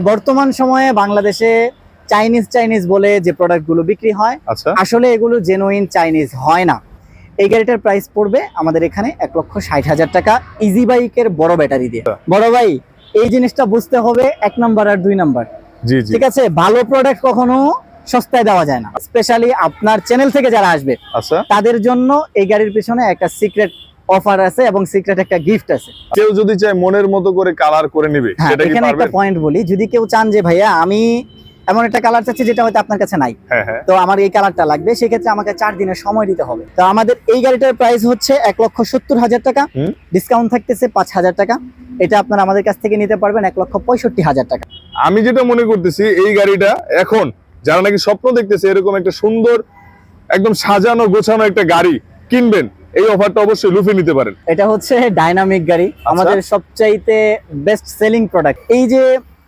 বর্তমান সময়ে বাংলাদেশে চাইনিজ চাইনিজ বলে যে প্রোডাক্টগুলো বিক্রি হয় আচ্ছা। আসলে এগুলো জেনুইন চাইনিজ হয় না। এই গাড়িটার প্রাইস পড়বে আমাদের এখানে এক লক্ষ ষাট হাজার টাকা ইজি বাইকের বড় ব্যাটারি দিয়ে। বড় ভাই এই জিনিসটা বুঝতে হবে এক নাম্বার আর দুই নাম্বার জি জি। ঠিক আছে? ভালো প্রোডাক্ট কখনো সস্তায় দেওয়া যায় না। স্পেশালি আপনার চ্যানেল থেকে যারা আসবে আচ্ছা। তাদের জন্য এই গাড়ির পিছনে একটা সিক্রেট অফার আছে এবং সিক্রেট একটা গিফট আছে। কেউ যদি চায় মনের মতো করে কালার করে নিবে হ্যাঁ সেটা এখানে একটা পয়েন্ট বলি যদি কেউ চান যে ভাইয়া আমি এমন একটা কালার চাচ্ছি যেটা হয়তো আপনার কাছে নাই হ্যাঁ হ্যাঁ। তো আমার এই কালারটা লাগবে সেক্ষেত্রে আমাকে চার দিনের সময় দিতে হবে। তো আমাদের এই গাড়িটার প্রাইস হচ্ছে এক লক্ষ সত্তর হাজার টাকা। ডিসকাউন্ট থাকতেছে পাঁচ হাজার টাকা। এটা আপনারা আমাদের কাছ থেকে নিতে পারবেন এক লক্ষ পঁয়ষট্টি হাজার টাকা। আমি যেটা মনে করতেছি এই গাড়িটা এখন যারা নাকি স্বপ্ন দেখতেছে এরকম একটা সুন্দর একদম সাজানো গোছানো একটা গাড়ি কিনবেন এই অফারটা অবশ্যই লুফে নিতে পারেন। এটা হচ্ছে ডাইনামিক গাড়ি। আচ্ছা। আমাদের সবচাইতে বেস্ট সেলিং প্রোডাক্ট এই যে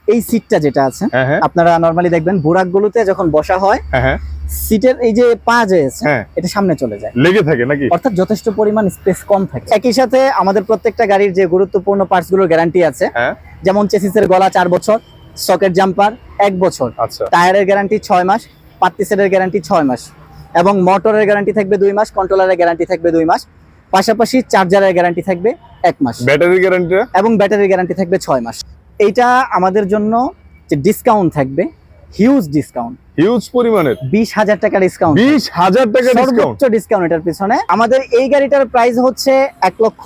এই সিটটা যেটা আছে হ্যাঁ হ্যাঁ। আপনারা নর্মালি দেখবেন বুরাকগুলোতে যখন বসা হয় হ্যাঁ হ্যাঁ। সিটের এই যে পা যে এটা সামনে চলে যায়। লেগে থাকে নাকি? অর্থাৎ যথেষ্ট পরিমাণ স্পেস কম থাকে। একই সাথে আমাদের প্রত্যেকটা গাড়ির যে গুরুত্বপূর্ণ পার্টসগুলোর গ্যারান্টি আছে যেমন চেসিসের গলা চার বছর সকেট জাম্পার এক বছর আচ্ছা। টায়ারের গ্যারান্টি ছয় মাস পাত্তি সেটের গ্যারান্টি ছয় মাস। এবং মোটরের গ্যারান্টি থাকবে দুই মাস কন্ট্রোলারের গ্যারান্টি থাকবে দুই মাস পাশাপাশি চার্জারের গ্যারান্টি থাকবে এক মাস। ব্যাটারির গ্যারান্টি? এবং ব্যাটারির গ্যারান্টি থাকবে ছয় মাস। এইটা আমাদের জন্য যে ডিসকাউন্ট থাকবে হিউজ ডিসকাউন্ট হিউজ পরিমাণের। বিশ হাজার টাকা ডিসকাউন্ট বিশ হাজার টাকা ডিসকাউন্ট ডিসকাউন্ট এটার পিছনে। আমাদের এই গাড়িটার প্রাইস হচ্ছে লক্ষ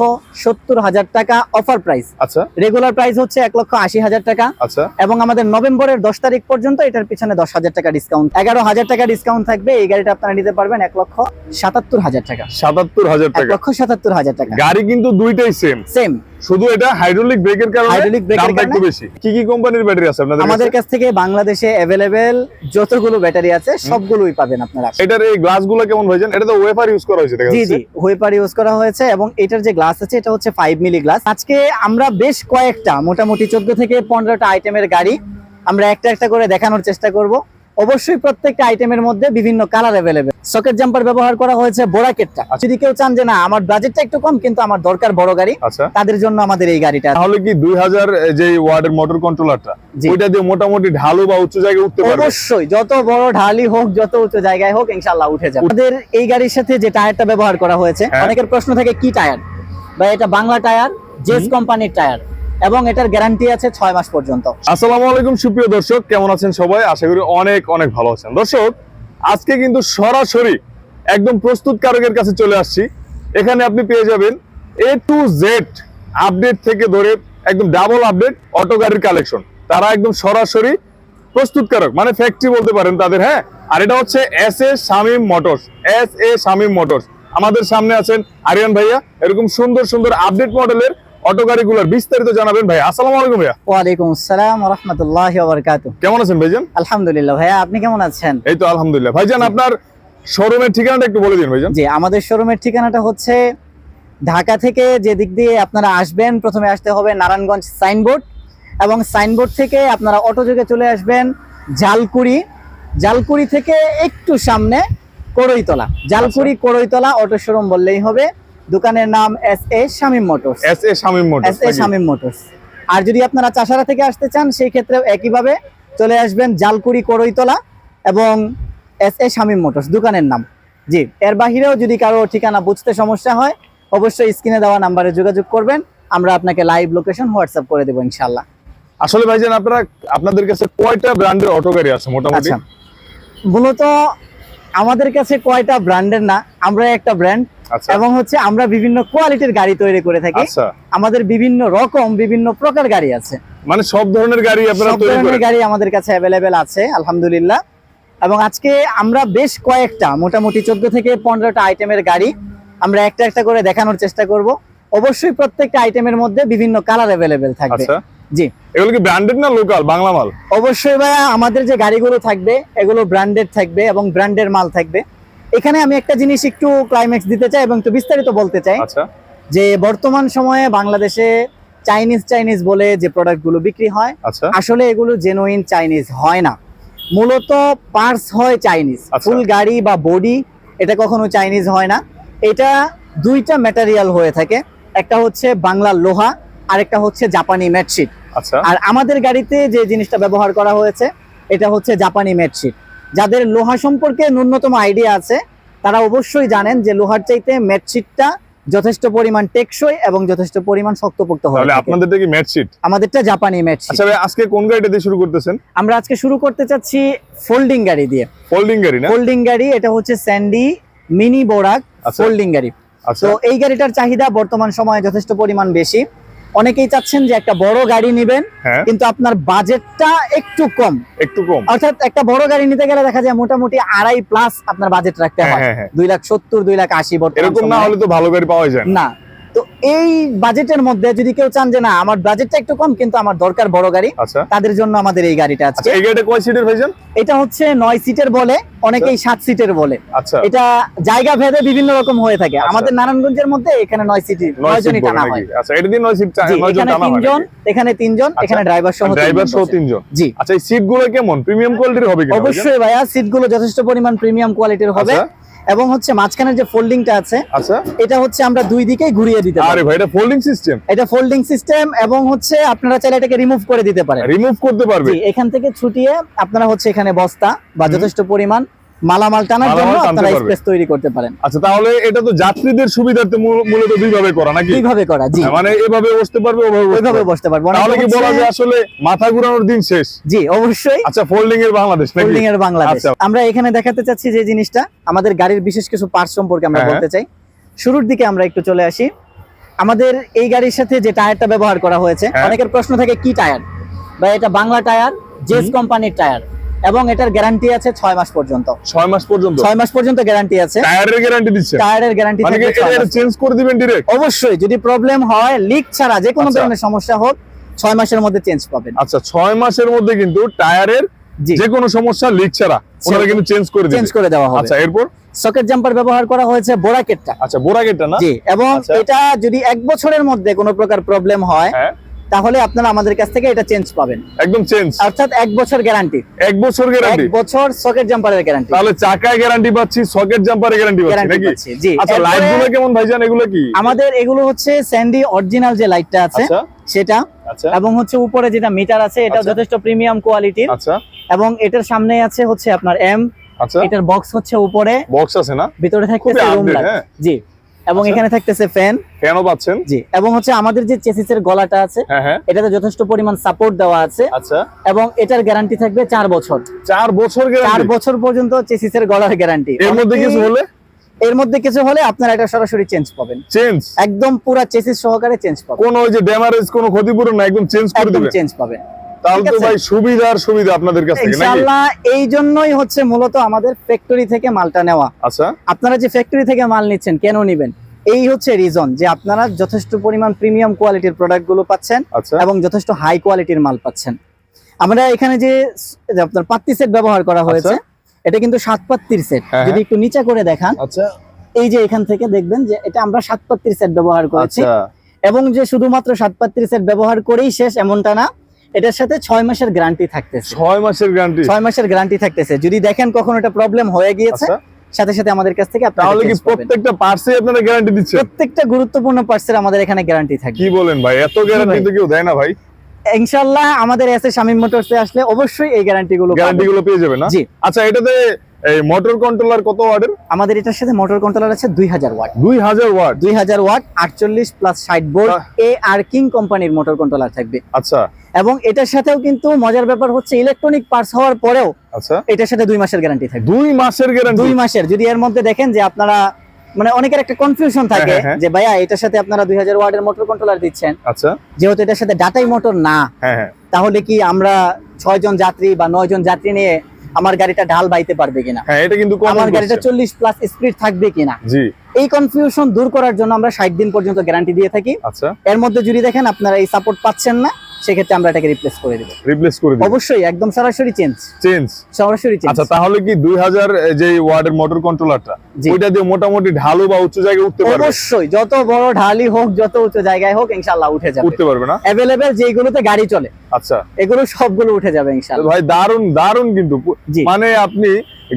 হাজার টাকা অফার প্রাইস আচ্ছা। রেগুলার প্রাইস হচ্ছে এক লক্ষ আশি হাজার টাকা। আচ্ছা। এবং আমাদের নভেম্বরের দশ তারিখ পর্যন্ত এটার পিছনে দশ হাজার টাকা ডিসকাউন্ট এগারো হাজার টাকা ডিসকাউন্ট থাকবে এই গাড়িটা আপনারা নিতে পারবেন এক লক্ষ সাতাত্তর হাজার টাকা। সাতাত্তর হাজার এক টাকা লক্ষ সাতাত্তর হাজার টাকা। গাড়ি কিন্তু দুইটাই সেম সেম শুধু এটা হাইড্রোলিক ব্রেকের কারণে এর একটু কারণে? বেশি। কি কি কোম্পানির ব্যাটারি আছে আপনাদের আমাদের কাছ? থেকে বাংলাদেশে অ্যাভেলেবেল যতগুলো ব্যাটারি আছে সবগুলোই পাবেন আপনারা। এটার এই গ্লাসগুলো কেমন ভাইজান এটা তো ওয়েফার ইউজ করা হয়েছে জি জি হুইপার ইউজ করা হয়েছে এবং এটার যে গ্লাস আছে এটা হচ্ছে ফাইভ মিলি গ্লাস আজকে আমরা বেশ কয়েকটা মোটামুটি চোদ্দ থেকে পনেরোটা আইটেমের গাড়ি আমরা একটা একটা করে দেখানোর চেষ্টা করব। অবশ্যই প্রত্যেকটা আইটেমের মধ্যে বিভিন্ন কালার অ্যাভেলেবেল সকেট জাম্পার ব্যবহার করা হয়েছে বোরাকেটটা যদি কেউ চান যে না আমার বাজেটটা একটু কম কিন্তু আমার দরকার বড় গাড়ি আচ্ছা। তাদের জন্য আমাদের এই গাড়িটা। তাহলে কি দুই হাজার যে ওয়ার্ডের মোটর কন্ট্রোলারটা। ওইটা দিয়ে মোটামুটি ঢালু বা উচ্চ জায়গায় উঠতে পারবে? অবশ্যই। যত বড় ঢালি হোক যত উঁচু জায়গায় হোক ইনশাল্লাহ উঠে যাবে। আমাদের এই গাড়ির সাথে যে টায়ারটা ব্যবহার করা হয়েছে হ্যাঁ। অনেকের প্রশ্ন থাকে কি টায়ার বা এটা বাংলা টায়ার জেস কোম্পানির টায়ার এবং এটার গ্যারান্টি আছে ছয় মাস পর্যন্ত। আসসালামু আলাইকুম, সুপ্রিয় দর্শক, কেমন আছেন সবাই? আশা করি অনেক অনেক ভালো আছেন। দর্শক, আজকে কিন্তু সরাসরি একদম প্রস্তুতকারকের কাছে চলে আসছি। এখানে আপনি পেয়ে যাবেন এ টু জেড আপডেট থেকে ধরে একদম ডাবল আপডেট অটো গাড়ির কালেকশন তারা একদম সরাসরি প্রস্তুতকারক মানে ফ্যাক্টরি বলতে পারেন তাদের হ্যাঁ? আর এটা হচ্ছে S A Shamim motors S A Shamim motors. আমাদের সামনে আছেন আরিয়ান ভাইয়া। এরকম সুন্দর সুন্দর আপডেট মডেলের অটো গাড়িগুলোর বিস্তারিত জানাবেন ভাই। আসসালামু আলাইকুম ভাইয়া। ওয়ালাইকুম আসসালাম রহমতুল্লাহ বরকাত কেমন আছেন ভাইজান? আলহামদুলিল্লাহ ভাইয়া আপনি কেমন আছেন? এই তো আলহামদুলিল্লাহ। ভাইজান আপনার শোরুমের ঠিকানাটা একটু বলে দিন ভাইজান। জি আমাদের শোরুমের ঠিকানাটা হচ্ছে ঢাকা থেকে যে দিক দিয়ে আপনারা আসবেন প্রথমে আসতে হবে নারায়ণগঞ্জ সাইনবোর্ড এবং সাইনবোর্ড থেকে আপনারা অটো যোগে চলে আসবেন জালকুড়ি জালকুড়ি থেকে একটু সামনে করইতলা জালকুড়ি করইতলা অটো শোরুম বললেই হবে। দোকানের নাম S A Shamim motors S A Shamim motors S A Shamim motors আর যদি আপনারা চাষারা থেকে আসতে চান সেই ক্ষেত্রেও একইভাবে চলে আসবেন জালকুড়ি করইতলা এবং এস এ শামীম মোটরস দোকানের নাম। জি এর বাহিরেও যদি কারও ঠিকানা বুঝতে সমস্যা হয় অবশ্যই স্ক্রিনে দেওয়া নাম্বারে যোগাযোগ করবেন আমরা আপনাকে লাইভ লোকেশন হোয়াটসঅ্যাপ করে দেবো ইনশাল্লাহ আসলে ভাইজান আপনারা আপনাদের কাছে কয়টা ব্র্যান্ডের অটো গাড়ি আছে মোটামুটি? আচ্ছা মূলত আমাদের কাছে কয়টা ব্র্যান্ডের না আমরা একটা ব্র্যান্ড। আচ্ছা। এবং হচ্ছে আমরা বিভিন্ন কোয়ালিটির গাড়ি তৈরি করে থাকি। আচ্ছা। আমাদের বিভিন্ন রকম বিভিন্ন প্রকার গাড়ি আছে। মানে সব ধরনের গাড়ি আপনারা সব ধরনের গাড়ি আমাদের কাছে অ্যাভেলেবেল আছে আলহামদুলিল্লাহ। এবং আজকে আমরা বেশ কয়েকটা মোটামুটি চোদ্দ থেকে পনেরোটা আইটেমের গাড়ি আমরা একটা একটা করে দেখানোর চেষ্টা করব। অবশ্যই প্রত্যেকটা আইটেমের মধ্যে বিভিন্ন কালার অ্যাভেলেবেল থাকবে। আচ্ছা। জি। এগুলো কি ব্র্যান্ডেড না লোকাল বাংলা মাল? অবশ্যই ভাইয়া আমাদের যে গাড়িগুলো থাকবে এগুলো ব্র্যান্ডেড থাকবে এবং ব্র্যান্ডের মাল থাকবে। এখানে আমি একটা জিনিস একটু ক্লাইম্যাক্স দিতে চাই এবং একটু বিস্তারিত বলতে চাই। আচ্ছা। যে বর্তমান সময়ে বাংলাদেশে চাইনিজ চাইনিজ বলে যে প্রোডাক্টগুলো বিক্রি হয় আচ্ছা। আসলে এগুলো জেনুইন চাইনিজ হয় না। মূলত পার্স হয় চাইনিজ আচ্ছা। ফুল গাড়ি বা বডি এটা কখনো চাইনিজ হয় না। এটা দুইটা ম্যাটেরিয়াল হয়ে থাকে। একটা হচ্ছে বাংলা লোহা আর একটা হচ্ছে জাপানি ম্যাটশিট আচ্ছা। আর আমাদের গাড়িতে যে জিনিসটা ব্যবহার করা হয়েছে এটা হচ্ছে জাপানি মেডশিট যাদের লোহা সম্পর্কে ন্যূনতম আইডিয়া আছে তারা অবশ্যই জানেন যে লোহার চাইতে মেডশিটটা যথেষ্ট পরিমাণ টেকসই এবং যথেষ্ট পরিমাণ শক্তপোক্ত হয় তাহলে আপনাদেরটা কি ম্যাটশিট আমাদেরটা জাপানি মেডশিট আচ্ছা ভাই আজকে কোন গাড়িটা দিয়ে শুরু করতেছেন? আমরা আজকে শুরু করতে চাচ্ছি ফোল্ডিং গাড়ি দিয়ে। ফোল্ডিং গাড়ি না? ফোল্ডিং গাড়ি এটা হচ্ছে স্যান্ডি মিনি বোরাক আচ্ছা। ফোল্ডিং গাড়ি। আচ্ছা। তো এই গাড়িটার চাহিদা বর্তমান সময়ে যথেষ্ট পরিমাণ বেশি। অনেকেই চাচ্ছেন যে একটা বড় গাড়ি নেবেন হ্যাঁ। কিন্তু আপনার বাজেটটা একটু কম। একটু কম। অর্থাৎ একটা বড় গাড়ি নিতে গেলে দেখা যায় মোটামুটি আড়াই প্লাস আপনার বাজেট রাখতে হ্যাঁ। হয় হ্যাঁ দুই লাখ সত্তর দুই লাখ আশি এরকম না হলে তো ভালো গাড়ি পাওয়া যায় না তো এই বাজেটের মধ্যে যদি কেউ চান যে না আমার বাজেটটা একটু কম কিন্তু আমার দরকার বড় গাড়ি আচ্ছা। তাদের জন্য আমাদের এই গাড়িটা আচ্ছা আজকে এই গাড়িটা কয় সিটের ভাইজান? এটা হচ্ছে নয় সিটের বলে অনেকেই সাত সিটের বলে। আচ্ছা। এটা জায়গা ভেদে বিভিন্ন রকম হয়ে থাকে। আচ্ছা। আমাদের নারায়ণগঞ্জের মধ্যে এখানে নয় সিটি নয় নয় সিট জনই টানা হয়। আচ্ছা এটা দিয়ে নয় সিট জি, নয় জন এখানে টানা হয় তিনজন এখানে তিনজন আচ্ছা। এখানে ড্রাইভার সহ ড্রাইভার সহ। তিনজন। জি। আচ্ছা এই সিটগুলো কেমন? প্রিমিয়াম কোয়ালিটির হবে কিনা অবশ্যই ভাইয়া সিটগুলো যথেষ্ট পরিমাণ প্রিমিয়াম কোয়ালিটির হবে। আচ্ছা। এবং হচ্ছে মাঝখানে যে ফোল্ডিংটা আছে আচ্ছা। এটা হচ্ছে আমরা দুই দিকেই ঘুরিয়ে দিতে পারি। আরে ভাই এটা ফোল্ডিং সিস্টেম এটা ফোল্ডিং সিস্টেম এবং হচ্ছে আপনারা চাইলে এটাকে রিমুভ করে দিতে পারেন। রিমুভ করতে পারবে? জি এখান থেকে ছুটিয়ে আপনারা হচ্ছে এখানে বস্তা বা যথেষ্ট পরিমাণ মালামাল টানার জন্য আপনারা স্পেস তৈরি করতে পারেন। আচ্ছা তাহলে এটা তো যাত্রীদের সুবিধার্থে মূল- মূলত দুইভাবে করা নাকি? দুইভাবে করা জি। হ্যাঁ, মানে এভাবে বসতে পারবে ওভাবে বসতে পারবে। তাহলে কি বলা যায় আসলে মাথা ঘুরানোর দিন শেষ? জি অবশ্যই। আচ্ছা ফোল্ডিং এর বাংলাদেশ ফোল্ডিং এর বাংলাদেশ। আমরা এখানে দেখাতে চাচ্ছি যে জিনিসটা আমাদের গাড়ির বিশেষ কিছু পার্টস সম্পর্কে আমরা হ্যাঁ, বলতে চাই। শুরুর দিকে আমরা একটু চলে আসি। আমাদের এই গাড়ির সাথে যে টায়ারটা ব্যবহার করা হয়েছে হ্যাঁ। অনেকের প্রশ্ন থাকে কি টায়ার বা এটা বাংলা টায়ার জেস কোম্পানির টায়ার এবং এটার গ্যারান্টি আছে ছয় মাস পর্যন্ত। ছয় মাস পর্যন্ত? ছয় মাস পর্যন্ত গ্যারান্টি আছে। টায়ারের গ্যারান্টি দিচ্ছে? টায়ারের গ্যারান্টি মানে থাকবে এটা চেঞ্জ করে দিবেন ডিরেক্ট অবশ্যই যদি প্রবলেম হয় লিক ছাড়া যে কোনো আচ্ছা। ধরনের সমস্যা হোক ছয় মাসের মধ্যে চেঞ্জ পাবেন। আচ্ছা ছয় মাসের মধ্যে কিন্তু টায়ারের যে কোনো সমস্যা লিক ছাড়া ওনারা কিন্তু চেঞ্জ করে চেঞ্জ করে দেওয়া হবে। আচ্ছা এরপর? সকেট জাম্পার ব্যবহার করা হয়েছে বোরাকেটটা আচ্ছা বোরাগেটটা না? জি এবং আচ্ছা। এটা যদি এক বছরের মধ্যে কোনো প্রকার প্রবলেম হয় হ্যাঁ। তাহলে আপনারা আমাদের কাছ থেকে এটা চেঞ্জ পাবেন। একদম চেঞ্জ অর্থাৎ এক বছর গ্যারান্টি এক বছর এক গ্যারান্টি বছর সকেট জাম্পারের গ্যারান্টি তাহলে চাকায় গ্যারান্টি পাচ্ছি সকেট জাম্পারে গ্যারান্টি পাচ্ছি নাকি? জি। আচ্ছা এরপরে লাইটগুলো কেমন ভাইজান এগুলো কি? আমাদের এগুলো হচ্ছে স্যান্ডি অরিজিনাল যে লাইটটা আছে আচ্ছা। সেটা। আচ্ছা। এবং হচ্ছে উপরে যেটা মিটার আছে এটা আচ্ছা। যথেষ্ট প্রিমিয়াম কোয়ালিটির আচ্ছা। এবং এটার সামনে আছে হচ্ছে আপনার এম আচ্ছা। এটার বক্স হচ্ছে উপরে। বক্স আছে না? ভিতরে থাকতেছে রুম লাইট। জি। এবং আচ্ছা। এখানে থাকতেছে ফ্যান কেন পাচ্ছেন। জি এবং হচ্ছে আমাদের যে চেসিসের গলাটা আছে হ্যাঁ হ্যাঁ। এটাতে যথেষ্ট পরিমাণ সাপোর্ট দেওয়া আছে। আচ্ছা। এবং এটার গ্যারান্টি থাকবে চার বছর। চার বছর চার গ্যারান্টি বছর পর্যন্ত চেসিসের গলার গ্যারান্টি এর মধ্যে কিছু হলে? এর মধ্যে কিছু হলে আপনারা এটা সরাসরি চেঞ্জ পাবেন। চেঞ্জ একদম পুরো চেসিস সহকারে চেঞ্জ পাবেন। কোন ওই যে ড্যামারেজ কোনো ক্ষতিপূরণ না একদম চেঞ্জ করে একদম চেঞ্জ পাবেন। তাহলে ঠিক তো আছে। ভাই সুবিধার সুবিধা আপনাদের কাছ থেকে ইনশাআল্লাহ এই জন্যই হচ্ছে মূলত আমাদের ফ্যাক্টরি থেকে মালটা নেওয়া। আচ্ছা। আপনারা যে ফ্যাক্টরি থেকে মাল নিচ্ছেন কেন নিবেন? এই হচ্ছে রিজন যে আপনারা যথেষ্ট পরিমাণ প্রিমিয়াম কোয়ালিটির প্রোডাক্ট পাচ্ছেন আচ্ছা। এবং যথেষ্ট হাই কোয়ালিটির মাল পাচ্ছেন। আমরা এখানে যে আপনার পাত্তি সেট ব্যবহার করা হয়েছে এটা কিন্তু সাত পাত্তির সেট আচ্ছা। হ্যাঁ, যদি একটু নিচে করে দেখান আচ্ছা। এই যে এখান থেকে দেখবেন যে এটা আমরা সাত পাত্তির সেট ব্যবহার করেছি। আচ্ছা। এবং যে শুধুমাত্র সাত পাত্তির সেট ব্যবহার করেই শেষ এমনটা না। এটার সাথে ছয় মাসের গ্যারান্টি থাকতেছে। ছয় মাসের গ্যারান্টি ছয় মাসের গ্যারান্টি থাকতেছে। যদি দেখেন কখনো এটা প্রবলেম হয়ে গিয়েছে আচ্ছা। সাথে সাথে আমাদের কাছ থেকে তাহলে কি। প্রত্যেকটা পার্সে আপনারা গ্যারান্টি দিচ্ছেন? প্রত্যেকটা গুরুত্বপূর্ণ পার্সের আমাদের এখানে গ্যারান্টি থাকে কি বলেন ভাই? এত গ্যারান্টি তো কেউ দেয় না ভাই। ইনশাআল্লাহ আমাদের এসে শামীম মোটরসে আসলে অবশ্যই এই গ্যারান্টি গুলো গ্যারান্টি গুলো পেয়ে যাবে না? আচ্ছা এটাতে এই মোটর কন্ট্রোলার কত ওয়াটের? আমাদের এটার সাথে মোটর কন্ট্রোলার আছে দুই হাজার ওয়াট। দুই হাজার ওয়াট? দুই হাজার ওয়াট আটচল্লিশ প্লাস ষাট বোর্ড বাহ। এ আর কিং কোম্পানির মোটর কন্ট্রোলার থাকবে। আচ্ছা। এবং এটার সাথেও কিন্তু মজার ব্যাপার হচ্ছে ইলেকট্রনিক পার্টস হওয়ার পরেও আচ্ছা। এটার সাথে দুই মাসের গ্যারান্টি থাকবে। দুই মাসের গ্যারান্টি দুই মাসের। যদি এর মধ্যে দেখেন যে আপনারা মানে অনেকের একটা কনফিউশন থাকে হ্যাঁ, হ্যাঁ। যে ভাইয়া এটার সাথে আপনারা দুই হাজার ওয়াটের মোটর কন্ট্রোলার দিচ্ছেন। আচ্ছা। যেহেতু এটার সাথে ডাটাই মোটর না হ্যাঁ হ্যাঁ। তাহলে কি আমরা ছয় জন যাত্রী বা নয় জন যাত্রী নিয়ে আমার গাড়িটা ঢাল বাইতে পারবে কিনা? হ্যাঁ এটা কিন্তু আমার গাড়িটা চল্লিশ প্লাস স্পিড থাকবে কিনা? জি। এই কনফিউশন দূর করার জন্য আমরা ষাট দিন পর্যন্ত গ্যারান্টি দিয়ে থাকি। আচ্ছা। এর মধ্যে যদি দেখেন আপনারা এই সাপোর্ট পাচ্ছেন না সেক্ষেত্রে আমরা এটাকে রিপ্লেস করে দেবো। রিপ্লেস করে অবশ্যই একদম সরাসরি চেঞ্জ চেঞ্জ সরাসরি চেঞ্জ আচ্ছা তাহলে কি দুই হাজার যে ওয়ার্ডের মোটর কন্ট্রোলারটা ওইটা দিয়ে মোটামুটি ঢালু বা উচ্চ জায়গায় উঠতে পারবে? অবশ্যই যত বড় ঢালি হোক যত উঁচু জায়গায় হোক ইনশাল্লাহ উঠে যাবে। উঠতে পারবে না? অ্যাভেলেবেল যেগুলোতে গাড়ি চলে আচ্ছা। এগুলো সবগুলো উঠে যাবে তো ইনশাল্লাহ ভাই দারুণ দারুণ কিন্তু। মানে আপনি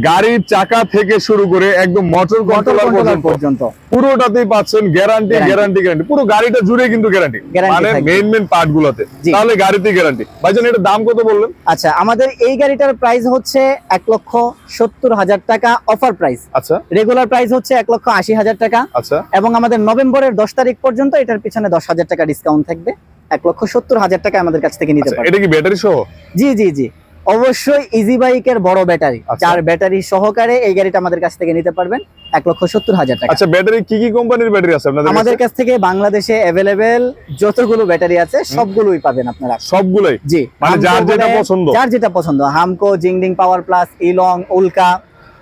গাড়ির চাকা থেকে শুরু করে একদম মোটর কন্ট্রোলার পর্যন্ত পুরোটাতেই পাচ্ছেন গ্যারান্টি গ্যারান্টি গ্যারান্টি পুরো গাড়িটা জুড়ে কিন্তু গ্যারান্টি মানে মেইন মেইন পার্ট গুলোতে তাহলে গাড়িতে গ্যারান্টি ভাইজান এটা দাম কত বললেন? আচ্ছা আমাদের এই গাড়িটার প্রাইস হচ্ছে এক লক্ষ সত্তর হাজার টাকা অফার প্রাইস আচ্ছা। রেগুলার প্রাইস হচ্ছে এক লক্ষ আশি হাজার টাকা। আচ্ছা। এবং আমাদের নভেম্বরের দশ তারিখ পর্যন্ত এটার পিছনে দশ হাজার টাকা ডিসকাউন্ট থাকবে। এক লক্ষ সত্তর হাজার টাকা আমাদের কাছ থেকে নিতে আচ্ছা, পারবে। এটা কি ব্যাটারি সহ? জি জি জি। অবশ্যই ইজি বাইকের বড় ব্যাটারি। চার ব্যাটারি সহকারে এই গাড়িটা আমাদের কাছ থেকে নিতে পারবেন এক লক্ষ সত্তর হাজার টাকা। আচ্ছা ব্যাটারি কি কি কোম্পানির ব্যাটারি আছে আপনাদের আমাদের কাছ? থেকে বাংলাদেশে অ্যাভেলেবেল যতগুলো ব্যাটারি আছে সবগুলোই পাবেন আপনারা। সবগুলোই? জি মানে যার যেটা পছন্দ। যার যেটা পছন্দ হামকো জিংডিং পাওয়ার প্লাস ইলং উল্কা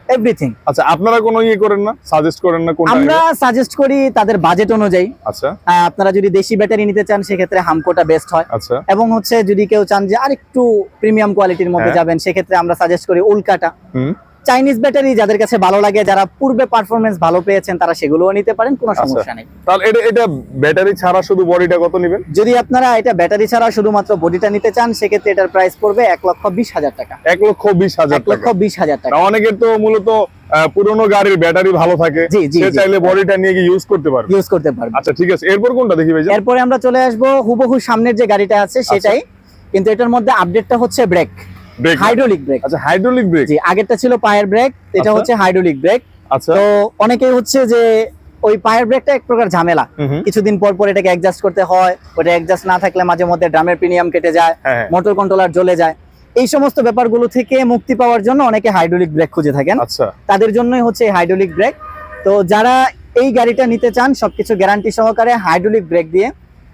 এভরিথিং আচ্ছা আপনারা কোনো ইয়ে করেন না? সাজেস্ট করেন না কোনটা আমরা সাজেস্ট করি তাদের বাজেট অনুযায়ী। আচ্ছা। আপনারা যদি দেশি ব্যাটারি নিতে চান সেক্ষেত্রে হামকোটা বেস্ট হয়। আচ্ছা। এবং হচ্ছে যদি কেউ চান যে আরেকটু প্রিমিয়াম কোয়ালিটির মধ্যে হ্যাঁ। যাবেন সেক্ষেত্রে আমরা সাজেস্ট করি উল্কাটা হুম। চাইনিজ ব্যাটারি যাদের কাছে ভালো লাগে যারা পূর্বে পারফরমেন্স ভালো পেয়েছেন তারা সেগুলোও নিতে পারেন কোনো আচ্ছা। সমস্যা নেই। তাহলে এটা এটা ব্যাটারি ছাড়া শুধু বডিটা কত নেবেন? যদি আপনারা এটা ব্যাটারি ছাড়া শুধুমাত্র বডিটা নিতে চান সেক্ষেত্রে এটার প্রাইস পড়বে এক লক্ষ বিশ হাজার টাকা। এক লক্ষ বিশ হাজার এক লক্ষ বিশ হাজার টাকা। অনেকের তো মূলত পুরোনো গাড়ির ব্যাটারি ভালো থাকে। সে। চাইলে বডিটা নিয়ে ইউজ করতে পারবে। ইউজ করতে পারবেন আচ্ছা ঠিক আছে। এরপর কোনটা দেখি ভাই এরপরে আমরা চলে আসব হুবহু সামনের যে গাড়িটা আছে আচ্ছা। সেটাই। কিন্তু এটার মধ্যে আপডেটটা হচ্ছে ব্রেক ব্রেক হাইড্রোলিক ব্রেক আচ্ছা হাইড্রোলিক ব্রেক জি আগেরটা ছিল পায়ের ব্রেক এটা আচ্ছা। হচ্ছে হাইড্রোলিক ব্রেক আচ্ছা। তো অনেকেই হচ্ছে যে ওই পায়ের ব্রেকটা এক প্রকার ঝামেলা। কিছুদিন পর পর এটাকে অ্যাডজাস্ট করতে হয় ওটা অ্যাডজাস্ট না থাকলে মাঝে মধ্যে ড্রামের প্রিমিয়াম কেটে যায় হ্যাঁ হ্যাঁ, মোটর কন্ট্রোলার জ্বলে যায়। এই সমস্ত ব্যাপারগুলো থেকে মুক্তি পাওয়ার জন্য অনেকে হাইড্রোলিক ব্রেক খুঁজে থাকেন। আচ্ছা। তাদের জন্যই হচ্ছে হাইড্রোলিক ব্রেক তো যারা এই গাড়িটা নিতে চান সবকিছু গ্যারান্টি সহকারে হাইড্রোলিক ব্রেক দিয়ে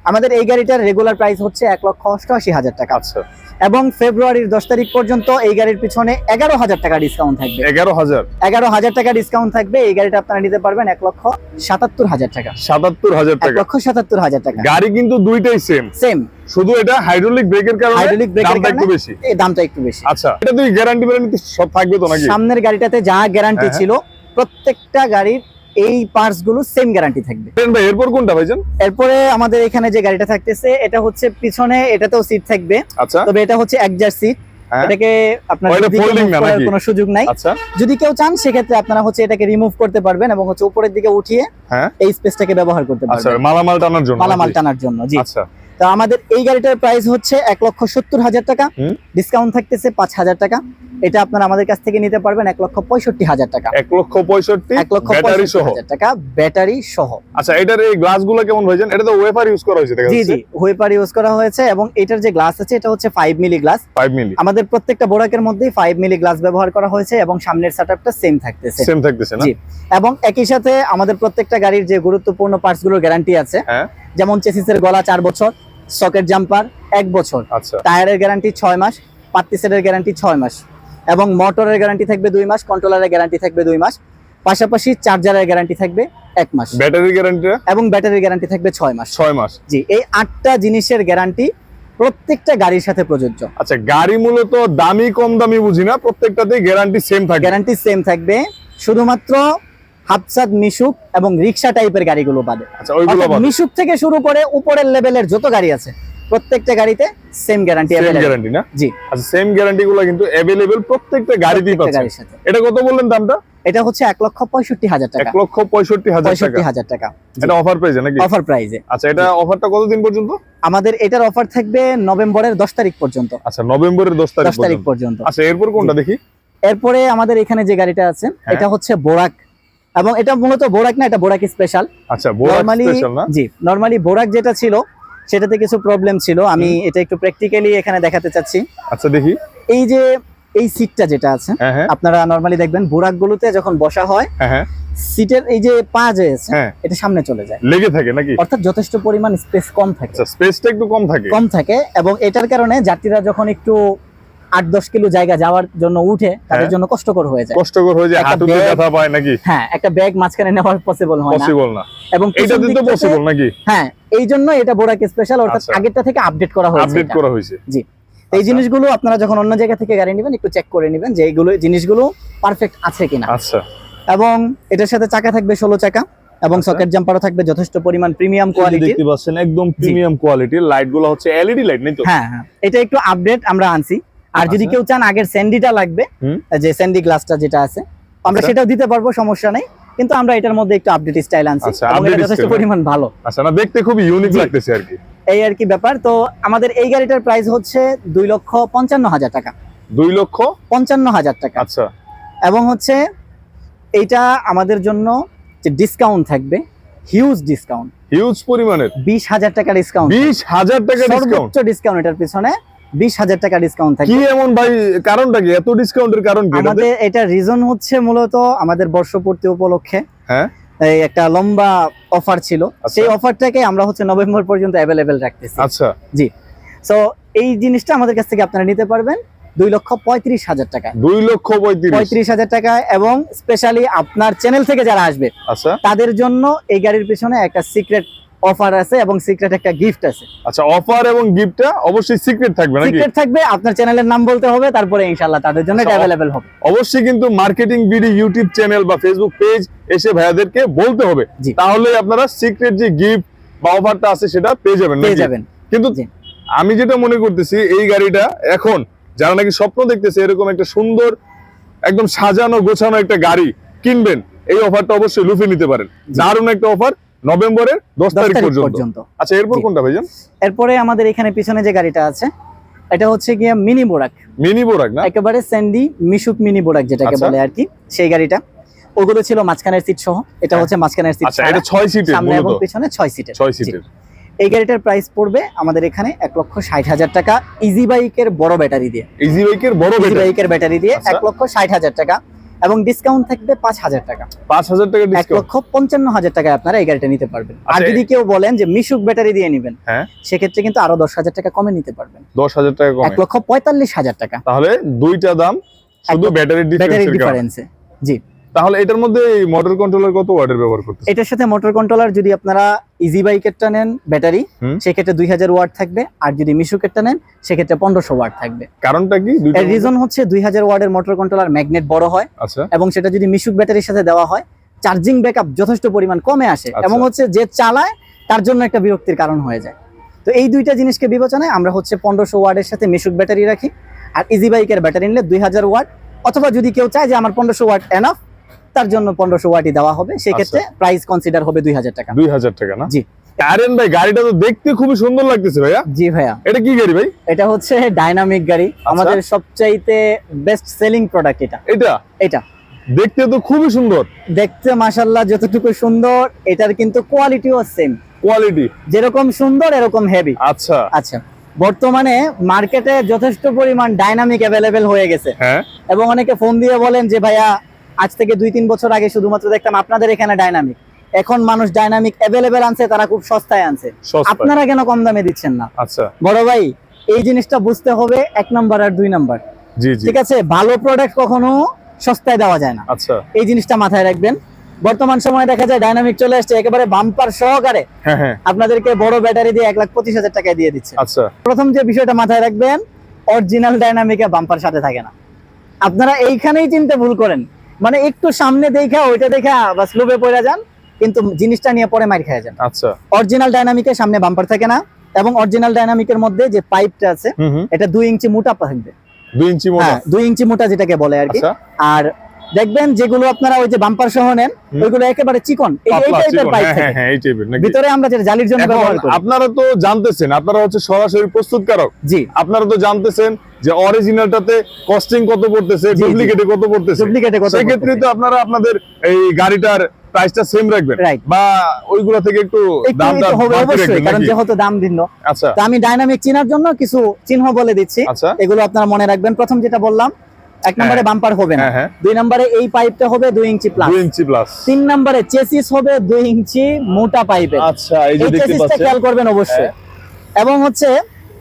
আমাদের এই গাড়িটার রেগুলার প্রাইস হচ্ছে এক লক্ষ অষ্টআশি হাজার টাকা। আচ্ছা। এবং ফেব্রুয়ারির দশ তারিখ পর্যন্ত এই গাড়ির পিছনে এগারো হাজার টাকা ডিসকাউন্ট থাকবে। এগারো হাজার? এগারো হাজার টাকা ডিসকাউন্ট থাকবে। এই গাড়িটা আপনারা নিতে পারবেন এক লক্ষ সাতাত্তর হাজার টাকা। সাতাত্তর হাজার টাকা। লক্ষ সাতাত্তর হাজার টাকা। গাড়ি কিন্তু দুইটাই সেম সেম শুধু এটা হাইড্রোলিক ব্রেকের কারণে হাইড্রোলিক ব্রেকের একটু বেশি। এই দামটা একটু বেশি। আচ্ছা এটা তুই গ্যারান্টি গ্যারান্টি সব থাকবে তো নাকি? সামনের গাড়িটাতে যা গ্যারান্টি। ছিল প্রত্যেকটা গাড়ির এই পার্টসগুলো সেম গ্যারান্টি থাকবে। ভাই এরপর কোনটা ভাইজান? এরপরে আমাদের এখানে যে গাড়িটা থাকতেছে এটা হচ্ছে পিছনে এটাতেও সিট থাকবে। আচ্ছা। তবে এটা হচ্ছে একজার সিট হ্যাঁ। এটাকে আপনার? কোনো সুযোগ নাই। আচ্ছা। যদি কেউ চান সেক্ষেত্রে আপনারা হচ্ছে এটাকে রিমুভ করতে পারবেন এবং হচ্ছে উপরের দিকে উঠিয়ে হ্যাঁ। এই স্পেসটাকে ব্যবহার করতে আচ্ছা পারবেন। মালামাল টানার জন্য মালামাল টানার জন্য জি। আচ্ছা। তো আমাদের এই গাড়িটার প্রাইস হচ্ছে এক লক্ষ সত্তর হাজার টাকা। ডিসকাউন্ট থাকতেছে পাঁচ হাজার টাকা। এটা আপনারা আমাদের কাছ থেকে নিতে পারবেন এক লক্ষ পঁয়ষট্টি হাজার টাকা। এক লক্ষ পঁয়ষট্টি এক লক্ষ ব্যাটারি সহ? টাকা ব্যাটারি সহ। আচ্ছা এটার এই গ্লাসগুলো কেমন ভাইজান এটা তো ওয়েফার ইউজ করা হয়েছে জি জি হুইপার ইউজ করা হয়েছে এবং এটার যে গ্লাস আছে এটা হচ্ছে five milli glass five milli আমাদের প্রত্যেকটা বোরাকের মধ্যেই ফাইভ মিলি গ্লাস ব্যবহার করা হয়েছে এবং সামনের সেটআপটা সেম থাকতেছে। সেম থাকতেছে না? জি এবং একই সাথে আমাদের প্রত্যেকটা গাড়ির যে গুরুত্বপূর্ণ পার্টসগুলোর গ্যারান্টি আছে হ্যাঁ। যেমন চেসিসের গলা চার বছর সকেট জাম্পার এক বছর। আচ্ছা। টায়ারের গ্যারান্টি ছয় মাস পাত্তি সেটের গ্যারান্টি ছয় মাস এবং মোটরের গ্যারান্টি থাকবে দুই মাস কন্ট্রোলারের গ্যারান্টি থাকবে দুই মাস পাশাপাশি চার্জারের গ্যারান্টি থাকবে এক মাস। Battery guarantee? এবং ব্যাটারির গ্যারান্টি থাকবে ছয় মাস। ছয় মাস। জি এই আটটা জিনিসের গ্যারান্টি প্রত্যেকটা গাড়ির সাথে প্রযোজ্য। আচ্ছা গাড়ি মূলত দামি কম দামি বুঝি না? প্রত্যেকটাতেই গ্যারান্টি সেম থাকে। গ্যারান্টি সেম থাকবে। শুধুমাত্র হাফসাদ মিশুক এবং রিক্সা টাইপের গাড়িগুলো আচ্ছা অর্থাৎ মিশুক থেকে শুরু করে উপরের লেভেলের যত গাড়ি আছে প্রত্যেকটা গাড়িতে সেম গ্যারান্টি সেম গ্যারান্টি না? জি। আচ্ছা সেম গ্যারান্টি গুলো কিন্তু অ্যাভেলেবেল প্রত্যেকটা গাড়িতেই পাচ্ছেন। এটা কত বললেন দামটা? এটা হচ্ছে এক লক্ষ পঁয়ষট্টি হাজার টাকা। এক লক্ষ পঁয়ষট্টি হাজার টাকা। পঁয়ষট্টি হাজার টাকা। এটা অফার পেয়েছে নাকি? অফার প্রাইজে আচ্ছা এটা অফারটা কতদিন পর্যন্ত? আমাদের এটার অফার থাকবে নভেম্বরের দশ তারিখ পর্যন্ত। আচ্ছা নভেম্বরের দশ তারিখ পর্যন্ত। আচ্ছা এরপর কোনটা দেখি? এরপরে আমাদের এখানে যে গাড়িটা আছে হ্যাঁ। এটা হচ্ছে বোরাক এবং এটা মূলত বোরাক না এটা বোরাক স্পেশাল আচ্ছা বোরাক নরমালি স্পেশাল না? জি নরমালি বোরাক যেটা ছিল সেটাতে কিছু প্রবলেম ছিল। আমি এটা একটু প্র্যাকটিক্যালি এখানে দেখাতে চাচ্ছি। আচ্ছা দেখি। এই যে এই সিটটা যেটা আছে হ্যাঁ হ্যাঁ। আপনারা নরমালি দেখবেন বোরাক গুলোতে যখন বসা হয় হ্যাঁ হ্যাঁ। সিটের এই যে পা যে আছে এটা সামনে চলে যায়। লেগে থাকে নাকি? অর্থাৎ যথেষ্ট পরিমাণ স্পেস কম থাকে। আচ্ছা স্পেসটা একটু কম থাকে। কম থাকে এবং এটার কারণে যাত্রীরা যখন একটু আট দশ কিলো জায়গা যাওয়ার জন্য উঠে তাদের হ্যাঁ। জন্য কষ্টকর হয়ে যায়। কষ্টকর হয়ে যায় হাঁটুতে ব্যথা পায় নাকি? হ্যাঁ একটা ব্যাগ মাঝখানে নেওয়ার পসিবল হয় না। পসিবল না। এবং পিছন এইটাতে তো দিকটাতে- পসিবল নাকি? হ্যাঁ এই জন্য এটা বোরাক স্পেশাল অর্থাৎ আচ্ছা। আগেরটা থেকে আপডেট করা হয়েছে আপডেট করা হয়েছে। জি। এই আচ্ছা। জিনিসগুলো আপনারা যখন অন্য জায়গা থেকে গাড়ি নেবেন একটু চেক করে নেবেন যে এইগুলো জিনিসগুলো পারফেক্ট আছে কিনা। আচ্ছা। এবং এটার সাথে চাকা থাকবে ষোলো চাকা এবং আচ্ছা। সকেট জাম্পারও থাকবে যথেষ্ট পরিমাণ প্রিমিয়াম কোয়ালিটি দেখতে পাচ্ছেন একদম প্রিমিয়াম কোয়ালিটির লাইটগুলো হচ্ছে এলইডি লাইট নেই তো? হ্যাঁ হ্যাঁ। এটা একটু আপডেট আমরা আনছি। আর যদি। কেউ চান আগের স্যান্ডিটা লাগবে। যে স্যান্ডি গ্লাসটা যেটা আছে। আমরা আচ্ছা। সেটাও দিতে পারব সমস্যা নেই। কিন্তু আমরা এটার মধ্যে একটু আপডেট স্টাইল আনছি। আচ্ছা, যথেষ্ট হ্যাঁ। পরিমাণ ভালো। আচ্ছা না দেখতে খুবই ইউনিক লাগতেছে আর কি। এই আর কি ব্যাপার। তো আমাদের এই গাড়িটার প্রাইস হচ্ছে দুই লক্ষ পঞ্চান্ন হাজার টাকা। দুই লক্ষ পঞ্চান্ন হাজার টাকা। আচ্ছা। এবং হচ্ছে এইটা আমাদের জন্য যে ডিসকাউন্ট থাকবে হিউজ ডিসকাউন্ট হিউজ পরিমাণের। বিশ হাজার টাকা ডিসকাউন্ট বিশ হাজার টাকা ডিসকাউন্ট সর্বোচ্চ ডিসকাউন্ট এটার পিছনে বিশ হাজার টাকা ডিসকাউন্ট কি এমন ভাই কারণটা কি? এত ডিসকাউন্টের কারণ কি আমাদের এটা রিজন হচ্ছে মূলত আমাদের বর্ষপূর্তি উপলক্ষে। হ্যাঁ। এই একটা লম্বা অফার ছিল। আচ্ছা। সেই অফারটাকে আমরা হচ্ছে নভেম্বর পর্যন্ত অ্যাভেলেবেল রাখতেছি। আচ্ছা। সো এই জিনিসটা আমাদের কাছ থেকে আপনারা নিতে পারবেন দুই লক্ষ পঁয়ত্রিশ হাজার টাকা। দুই লক্ষ পঁয়ত্রিশ। পঁয়ত্রিশ হাজার টাকা এবং স্পেশালি আপনার চ্যানেল থেকে যারা আসবে আচ্ছা। তাদের জন্য এই গাড়ির পিছনে একটা সিক্রেট অফার আছে এবং সিক্রেট একটা গিফট আছে। আচ্ছা অফার এবং গিফটটা অবশ্যই সিক্রেট থাকবে নাকি? সিক্রেট থাকবে আপনার চ্যানেলের নাম বলতে হবে তারপরে ইনশাল্লাহ তাদের জন্য এটা আচ্ছা, অ্যাভেলেবেল হবে। অবশ্যই কিন্তু মার্কেটিং ভিডিও ইউটিউব চ্যানেল বা ফেসবুক পেজ এসে ভাইয়াদেরকে বলতে হবে। তাহলে আপনারা সিক্রেট যে গিফট বা অফারটা আছে সেটা পেয়ে যাবেন পেয়ে যাবেন। কিন্তু আমি যেটা মনে করতেছি এই গাড়িটা এখন যারা নাকি স্বপ্ন দেখতেছে এরকম একটা সুন্দর একদম সাজানো গোছানো একটা গাড়ি কিনবেন এই অফারটা অবশ্যই লুফে নিতে পারেন। দারুণ একটা অফার নভেম্বরের দশ তারিখ পর্যন্ত। আচ্ছা এরপর কোনটা ভাইজান? এরপরে আমাদের এখানে পিছনে যে গাড়িটা আছে এটা হচ্ছে গিয়ে মিনি বোরাক। মিনি বোরাক না? একেবারে স্যান্ডি মিশুক মিনি বোরাক যেটাকে আচ্ছা। বলে আর কি সেই গাড়িটা। ওগুলো ছিল মাঝখানের সিট সহ এটা। হচ্ছে মাঝখানের সিট আচ্ছা এটা ছয় সিটের সামনে এবং পিছনে ছয় সিটের। ছয় জি। সিটের। এই গাড়িটার প্রাইস পড়বে আমাদের এখানে এক লক্ষ ষাট হাজার টাকা ইজি বাইকের বড় ব্যাটারি দিয়ে। ইজি বাইকের বড় ব্যাটারি বাইকের ব্যাটারি দিয়ে আচ্ছা। এক লক্ষ ষাট হাজার টাকা। এবং ডিসকাউন্ট থাকবে পাঁচ হাজার টাকা। পাঁচ হাজার টাকা এক লক্ষ পঞ্চান্ন হাজার টাকায় আপনারা এই গাড়িটা নিতে পারবেন। আর আচ্ছা, যদি কেউ বলেন যে মিশুক ব্যাটারি দিয়ে নেবেন হ্যাঁ। সেক্ষেত্রে কিন্তু আরও দশ হাজার টাকা কমে নিতে পারবেন। দশ হাজার টাকা এক লক্ষ পঁয়তাল্লিশ হাজার টাকা। তাহলে দুইটা দাম শুধু ব্যাটারি ব্যাটারির ডিফারেন্সে জি। তাহলে এটার মধ্যে মোটর কন্ট্রোলার কত ওয়াটের ব্যবহার করতেছে এটার সাথে মোটর কন্ট্রোলার যদি আপনারা ইজি বাইকেরটা নেন ব্যাটারি। সেক্ষেত্রে দুই হাজার ওয়াট থাকবে। আর যদি মিশুকেরটা নেন সেক্ষেত্রে পনেরোশো ওয়াট থাকবে। কারণটা কি? এর রিজন হচ্ছে দুই হাজার ওয়ার্ডের মোটর কন্ট্রোলার ম্যাগনেট বড় হয় আচ্ছা। এবং সেটা যদি মিশুক ব্যাটারির সাথে দেওয়া হয় চার্জিং ব্যাকআপ যথেষ্ট পরিমাণ কমে আসে আচ্ছা। এবং হচ্ছে যে চালায় তার জন্য একটা বিরক্তির কারণ হয়ে যায়। তো এই দুইটা জিনিসকে বিবেচনায় আমরা হচ্ছে পনেরোশো ওয়ার্ডের সাথে মিশুক ব্যাটারি রাখি। আর ইজি বাইকের ব্যাটারি নিলে দুই হাজার ওয়াট অথবা যদি কেউ চায় যে আমার পনেরোশো ওয়াট এনাফ তার জন্য পনেরোশো ওয়াটই দেওয়া হবে। সেক্ষেত্রে প্রাইস কনসিডার হবে দুই হাজার টাকা। দুই হাজার টাকা না? জি। আরেন ভাই গাড়িটা তো দেখতে খুবই সুন্দর লাগতেছে ভাইয়া। জি ভাইয়া। এটা কি গাড়ি ভাই? এটা হচ্ছে ডাইনামিক গাড়ি। আচ্ছা। আমাদের সবচাইতে বেস্ট সেলিং প্রোডাক্ট এটা। এটা? এটা। দেখতে তো খুবই সুন্দর। দেখতে মাশাল্লাহ যতটুকু সুন্দর এটার কিন্তু কোয়ালিটিও সেম কোয়ালিটি যেরকম সুন্দর এরকম হেভি আচ্ছা। আচ্ছা। বর্তমানে মার্কেটে যথেষ্ট পরিমাণ ডাইনামিক অ্যাভেলেবেল হয়ে গেছে। হ্যাঁ। এবং অনেকে ফোন দিয়ে বলেন যে ভাইয়া আজ থেকে দুই তিন বছর আগে শুধুমাত্র দেখতাম আপনাদের এখানে ডাইনামিক এখন মানুষ ডাইনামিক অ্যাভেলেবেল আনছে তারা খুব সস্তায় আনছে। আপনারা কেন কম দামে দিচ্ছেন না? আচ্ছা। বড় ভাই এই জিনিসটা বুঝতে হবে এক নাম্বার আর দুই নাম্বার। জি জি। ঠিক আছে? ভালো প্রোডাক্ট কখনো সস্তায় দেওয়া যায় না। আচ্ছা। এই জিনিসটা মাথায় রাখবেন। বর্তমান সময়ে দেখা যায় ডাইনামিক চলে আসছে একেবারে বাম্পার সহকারে। হ্যাঁ হ্যাঁ। আপনাদেরকে বড় ব্যাটারি দিয়ে এক লাখ পঁচিশ হাজার টাকায় দিয়ে দিচ্ছে। আচ্ছা। প্রথম যে বিষয়টা মাথায় রাখবেন অরিজিনাল ডাইনামিকে বাম্পার সাথে থাকে না। আপনারা এইখানেই চিনতে ভুল করেন। মানে একটু সামনে দেখা ওইটা দেখা বা স্লোপে পড়ে যান কিন্তু জিনিসটা নিয়ে পরে মার খেয়ে যান। আচ্ছা। অরিজিনাল ডাইনামিকের সামনে বাম্পার থাকে না এবং অরিজিনাল ডাইনামিকের মধ্যে যে পাইপটা আছে এটা দুই ইঞ্চি মোটা থাকবে। দুই ইঞ্চি মোটা। হ্যাঁ দুই ইঞ্চি মোটা যেটাকে বলে আর কি। আচ্ছা। আর দেখবেন যেগুলো আপনারা ওই যে বাম্পার সহ নেন ওইগুলো একেবারে চিকন। এই- এই টাইপের পাইপ হ্যাঁ হ্যাঁ এই টাইপের ভিতরে আমরা যেটা জালির জন্য ব্যবহার করি। আপনারা তো জানতেছেন আপনারা হচ্ছে সরাসরি প্রস্তুতকারক। জি। আপনারা তো জানতেছেন যে অরিজিনালটাতে কস্টিং কত পড়তেছে। ডুপ্লিকেটে কত পড়তেছে। ডুপ্লিকেটে কত সেক্ষেত্রে তো আপনারা আপনাদের এই গাড়িটার প্রাইসটা সেম রাখবেন। বা ওইগুলা থেকে একটু দামটা হবে অবশ্যই কারণ? যেহেতু দাম ভিন্ন। আচ্ছা। তো আমি ডাইনামিক চিনার জন্য কিছু চিহ্ন বলে দিচ্ছি। আচ্ছা। এগুলো আপনারা মনে রাখবেন। প্রথম যেটা বললাম এক নম্বরে বাম্পার হবে না। হ্যাঁ হ্যাঁ। দুই নম্বরে এই পাইপটা হবে দুই ইঞ্চি প্লাস দুই ইঞ্চি প্লাস তিন নম্বরে চেসিস হবে দুই ইঞ্চি মোটা পাইপের আচ্ছা এই যে দেখতে পাচ্ছেন। খেয়াল করবেন অবশ্যই। এবং হচ্ছে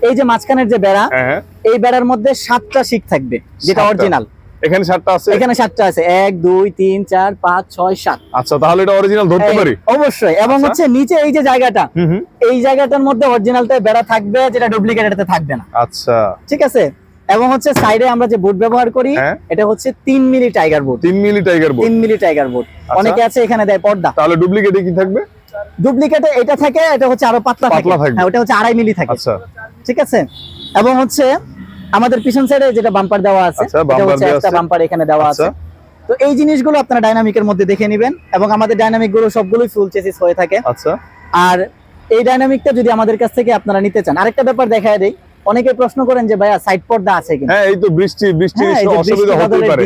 এই যে মাঝখানের যে বেড়া হ্যাঁ হ্যাঁ। এই বেড়ার মধ্যে সাতটা শিক থাকবে যেটা অরিজিনাল এখানে সাতটা আছে? এখানে সাতটা আছে। এক দুই তিন চার পাঁচ ছয় সাত। আচ্ছা তাহলে এটা অরিজিনাল ধরতে পারি? অবশ্যই। এবং আচ্ছা। হচ্ছে নিচে এই যে জায়গাটা এই জায়গাটার মধ্যে অরিজিনালটাই বেড়া থাকবে যেটা ডুপ্লিকেট এটাতে থাকবে না। আচ্ছা। ঠিক আছে? এবং হচ্ছে সাইডে আমরা যে বুট ব্যবহার করি হ্যাঁ। এটা হচ্ছে তিন মিলি টাইগার বুট। তিন মিলি টাইগার বোর্ড তিন মিলি টাইগার বুট। অনেকে আছে এখানে দেয় পর্দা। তাহলে ডুপ্লিকেটে কি থাকবে? ডুপ্লিকেটে এটা থাকে এটা হচ্ছে আরও পাতলা থাকে। পাতলা থাকবে। হ্যাঁ ওটা হচ্ছে আড়াই মিলি থাকে। আচ্ছা। ঠিক আছে? এবং হচ্ছে আমাদের পিছন সাইডে যেটা বাম্পার দেওয়া আছে আচ্ছা, এটা হচ্ছে একটা আছে। বাম্পার এখানে দেওয়া আছে। আচ্ছা তো এই জিনিসগুলো আপনারা ডাইনামিকের মধ্যে দেখে নেবেন এবং আমাদের ডাইনামিকগুলো সবগুলোই ফুল চেসিস হয়ে থাকে। আচ্ছা। আর এই ডাইনামিকটা যদি আমাদের কাছ থেকে আপনারা নিতে চান আরেকটা ব্যাপার দেখায় দেই। অনেকে প্রশ্ন করেন যে ভাইয়া সাইড পর্দা আছে কিনা? হ্যাঁ এই তো বৃষ্টি বৃষ্টির হ্যাঁ অসুবিধা বাদলের পারে।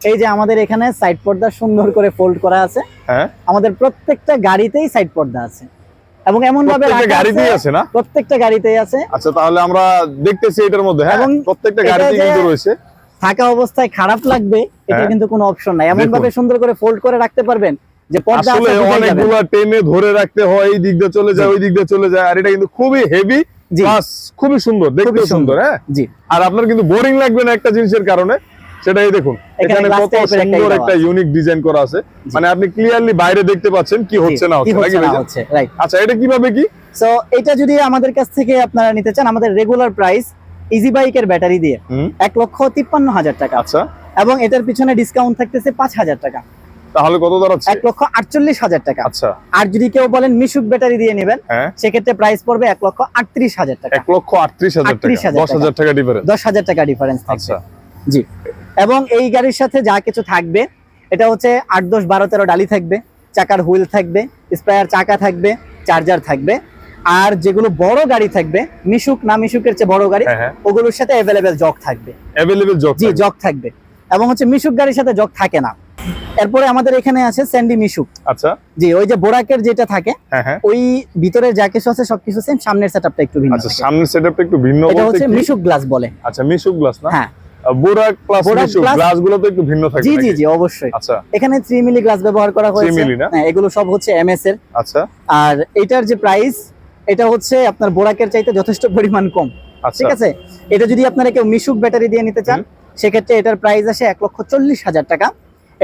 এই যে আমাদের এখানে সাইড পর্দা সুন্দর করে ফোল্ড করা আছে। হ্যাঁ। আমাদের প্রত্যেকটা গাড়িতেই সাইড পর্দা আছে। এবং এমন ভাবে গাড়িতেই আছে না? প্রত্যেকটা গাড়িতেই আছে। আচ্ছা তাহলে আমরা দেখতেছি এটার মধ্যে হ্যাঁ? প্রত্যেকটা গাড়িতেই কিন্তু রয়েছে। থাকা অবস্থায় খারাপ লাগবে এটা হ্যাঁ। কিন্তু কোনো অপশন নাই। এমন ভাবে সুন্দর করে ফোল্ড করে রাখতে পারবেন যে পর্দা আসলে। অনেকগুলা টেনে ধরে রাখতে হয় এই দিক দিয়ে চলে যায় ওই দিক দিয়ে চলে যায় আর এটা কিন্তু খুবই হেভি খুবই সুন্দর দেখতে সুন্দর। হ্যাঁ? জি। আর আপনার কিন্তু বোরিং লাগবে না একটা জিনিসের কারণে সেটাই দেখুন। এখানে কত একটা সুন্দর একটা ইউনিক ডিজাইন করা আছে। মানে আপনি ক্লিয়ারলি বাইরে দেখতে পাচ্ছেন কি হচ্ছে না হচ্ছে আচ্ছা এটা কীভাবে কি? সো এটা যদি আমাদের কাছ থেকে আপনারা নিতে চান আমাদের রেগুলার প্রাইস ইজি বাইকের ব্যাটারি দিয়ে এক লক্ষ তিপ্পান্ন হাজার টাকা। আচ্ছা। এবং এটার পিছনে ডিসকাউন্ট থাকতেছে পাঁচ হাজার টাকা। তাহলে কত দাঁড়াচ্ছে? এক লক্ষ আটচল্লিশ হাজার টাকা। আচ্ছা। আর যদি কেউ বলেন মিশুক ব্যাটারি দিয়ে নেবেন হ্যাঁ। সেক্ষেত্রে প্রাইস পড়বে এক লক্ষ আটত্রিশ হাজার টাকা। এক লক্ষ আটত্রিশ হাজার টাকা। 38,000 দশ হাজার টাকা ডিফারেন্স দশ হাজার টাকা ডিফারেন্স আচ্ছা। জি। এবং এই গাড়ির সাথে যা কিছু থাকবে এটা হচ্ছে আট দশ বারো তেরো ডালি থাকবে চাকার হুইল থাকবে স্প্রেয়ার চাকা থাকবে চার্জার থাকবে। আর যেগুলো বড় গাড়ি থাকবে মিশুক না মিশুকের চেয়ে বড় গাড়ি হ্যাঁ হ্যাঁ। ওগুলোর সাথে অ্যাভেলেবেল জগ থাকবে। অ্যাভেলেবেল জব জি জগ থাকবে। এবং হচ্ছে মিশুক গাড়ির সাথে জগ থাকে না। এরপরে আমাদের এখানে আছে স্যান্ডি মিশুক। আচ্ছা। জি ওই যে বোরাকের যেটা থাকে হ্যাঁ হ্যাঁ। ওই ভিতরে যা কিছু আছে সবকিছু সেম সামনের সেটআপটা একটু ভিন্ন আচ্ছা সামনের সেটআপটা একটু ভিন্ন এটা হচ্ছে? মিশুক গ্লাস বলে। আচ্ছা মিশুক গ্লাস না? হ্যাঁ। বোরাক প্লাস মিশুক গ্লাসগুলো তো একটু ভিন্ন থাকে জি জি জি অবশ্যই। আচ্ছা। এখানে থ্রি মিলি গ্লাস ব্যবহার করা হয়েছে। মিলি না? হ্যাঁ এগুলো সব হচ্ছে এমএস এর। আচ্ছা। আর এটার যে প্রাইস এটা হচ্ছে আপনার বোরাকের চাইতে যথেষ্ট পরিমাণ কম। আচ্ছা। ঠিক আছে? এটা যদি আপনারা কেউ মিশুক ব্যাটারি দিয়ে নিতে চান সেক্ষেত্রে এটার প্রাইস আসে এক লক্ষ চল্লিশ হাজার টাকা।